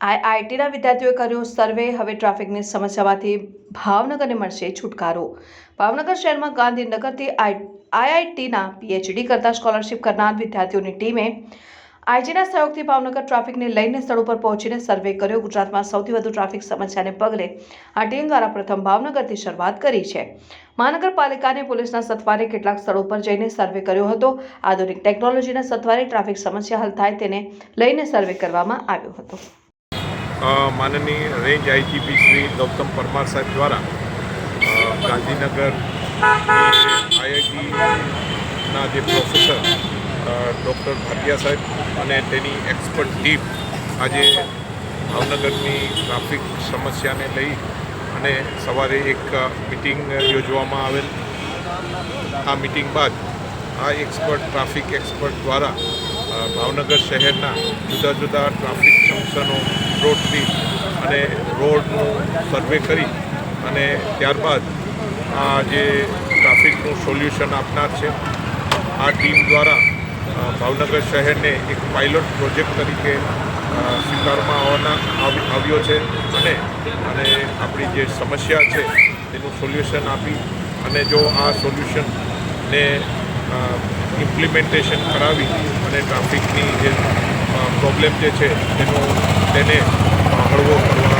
આઈઆઈટીના વિદ્યાર્થીઓએ કર્યો સર્વે. હવે ટ્રાફિકની સમસ્યામાંથી ભાવનગરને મળશે છુટકારો. ભાવનગર શહેરમાં ગાંધીનગરથી આઈઆઈટીના પીએચડી કરતા સ્કોલરશિપ કરનાર વિદ્યાર્થીઓની ટીમે આઈજીના સહયોગથી ભાવનગર ટ્રાફિકને લઈને સ્થળ ઉપર પહોંચીને સર્વે કર્યો. ગુજરાતમાં સૌથી વધુ ટ્રાફિક સમસ્યાને પગલે આ ટીમ દ્વારા પ્રથમ ભાવનગરથી શરૂઆત કરી છે. મહાનગરપાલિકાને પોલીસના સથવારે કેટલાક સ્થળો પર જઈને સર્વે કર્યો હતો. આધુનિક ટેકનોલોજીના સથવારે ટ્રાફિક સમસ્યા હલ થાય તેને લઈને સર્વે કરવામાં આવ્યો હતો. માનનીય રેન્જ આઈજીપી શ્રી ગૌતમ પરમાર સાહેબ દ્વારા ગાંધીનગર આઈઆઈટીના જે પ્રોફેસર ડૉક્ટર ભાટિયા સાહેબ અને તેની એક્સપર્ટ ટીમ આજે ભાવનગરની ટ્રાફિક સમસ્યાને લઈ અને સવારે એક મિટિંગ યોજવામાં આવેલ. આ મિટિંગ બાદ આ એક્સપર્ટ, ટ્રાફિક એક્સપર્ટ દ્વારા ભાવનગર શહેરના જુદા જુદા ટ્રાફિક જંકશનો રોડ ટ્રીપ અને રોડનું સર્વે કરી અને ત્યારબાદ આ જે ટ્રાફિકનું સોલ્યુશન આપનાર છે, આ ટીમ દ્વારા ભાવનગર શહેરને એક પાયલોટ પ્રોજેક્ટ તરીકે સ્વીકારવામાં આવવાના આવ્યો છે અને અને આપણી જે સમસ્યા છે તેનું સોલ્યુશન આપી અને જો આ સોલ્યુશનને ઇમ્પ્લિમેન્ટેશન કરાવી અને ટ્રાફિકની જે પ્રોબ્લેમ જે છે તેનો તેને હળવો કરવા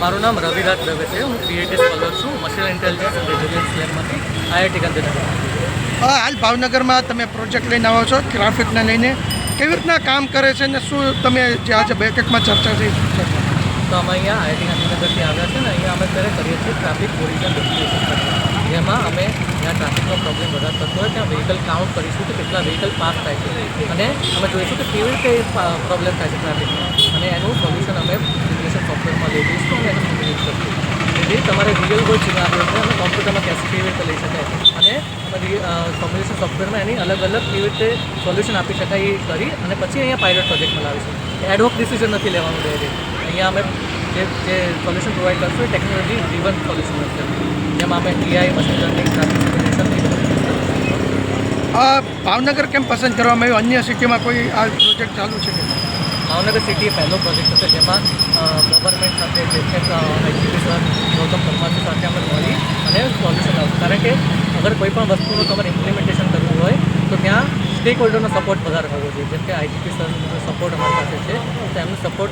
મારું નામ રવિરાજ દવે છે. હું પીએટી સ્કોલર છું. મશીન ઇન્ટેલિજન્સ અને રેઝિલિયન્સ લેબમાંથી આઈઆઈટી ગાંધીનગર. હાલ ભાવનગરમાં તમે પ્રોજેક્ટ લઈને આવો છો ટ્રાફિકને લઈને. કેવી રીતના કામ કરે છે ને શું તમે જે આજે બેઠકમાં ચર્ચા થઈ? તો અમે અહીંયા આઈઆઈટી ગાંધીનગરથી આવ્યા છે ને અહીંયા અમે અત્યારે કરીએ છીએ ટ્રાફિક ડેસ્ટિનેશન જેમાં અમે જ્યાં ટ્રાફિકનો પ્રોબ્લેમ વધારે થતો હોય, ત્યાં વ્હીકલ કાઉન્ટ કરીશું કે કેટલા વ્હીકલ પાસ થાય છે. અને અમે જોઈશું કે કેવી રીતે પ્રોબ્લેમ થાય છે ટ્રાફિકનો અને એનું સોલ્યુશન અમે એપ્લિકેશન સોફ્ટવેરમાં લઈ જઈશું અને એનું યુઝ કરીશું જેથી તમારે રિયલ વર્લ્ડ સિનારીઓ છે અને કોમ્પ્યુટરમાં કેસ કેવી રીતે લઈ શકાય અને કોમ્પ્યુટેશન સોફ્ટવેરમાં એની અલગ અલગ કેવી રીતે સોલ્યુશન આપી શકાય એ કરી અને પછી અહીંયા પાયલોટ પ્રોજેક્ટ લાવીશું એડહોક ડિસિઝન નથી લેવાનું રહે અહીંયા અમે જે જે સોલ્યુશન પ્રોવાઈડ કરશું એ ટેકનોલોજી ડ્રીવન સોલ્યુશન હશે જેમાં અમે એઆઈ મશીન લર્નિંગ આ ભાવનગર કેમ પસંદ કરવામાં આવ્યું? અન્ય સિટીમાં કોઈ આ પ્રોજેક્ટ ચાલુ છે કે ભાવનગર સિટી પહેલો પ્રોજેક્ટ હતો જેમાં ગવર્મેન્ટ સાથે જે છે સર ગૌતમ પરમાર સાથે અમે મળી અને સોલ્યુશન આવશે કારણ કે અગર કોઈ પણ વસ્તુનું તમારે ઇમ્પ્લિમેન્ટેશન કરવું હોય તો ત્યાં સ્ટેક હોલ્ડરનો સપોર્ટ વધારે હોવો જોઈએ. જેમ કે આઈજીપી સરનો સપોર્ટ અમારી પાસે છે તો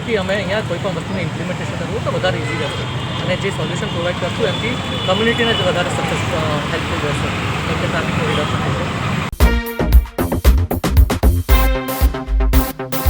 એમના અમે અહીંયા કોઈ પણ વસ્તુનું ઇમ્પ્લિમેન્ટેશન કરવું તો વધારે ઇઝી રહેશે. અને જે સોલ્યુશન પ્રોવાઈડ કરશું એમથી કમ્યુનિટીને જ વધારે સક્સેસ હેલ્પફુલ રહેશે. કેમ કે ટ્રાફિક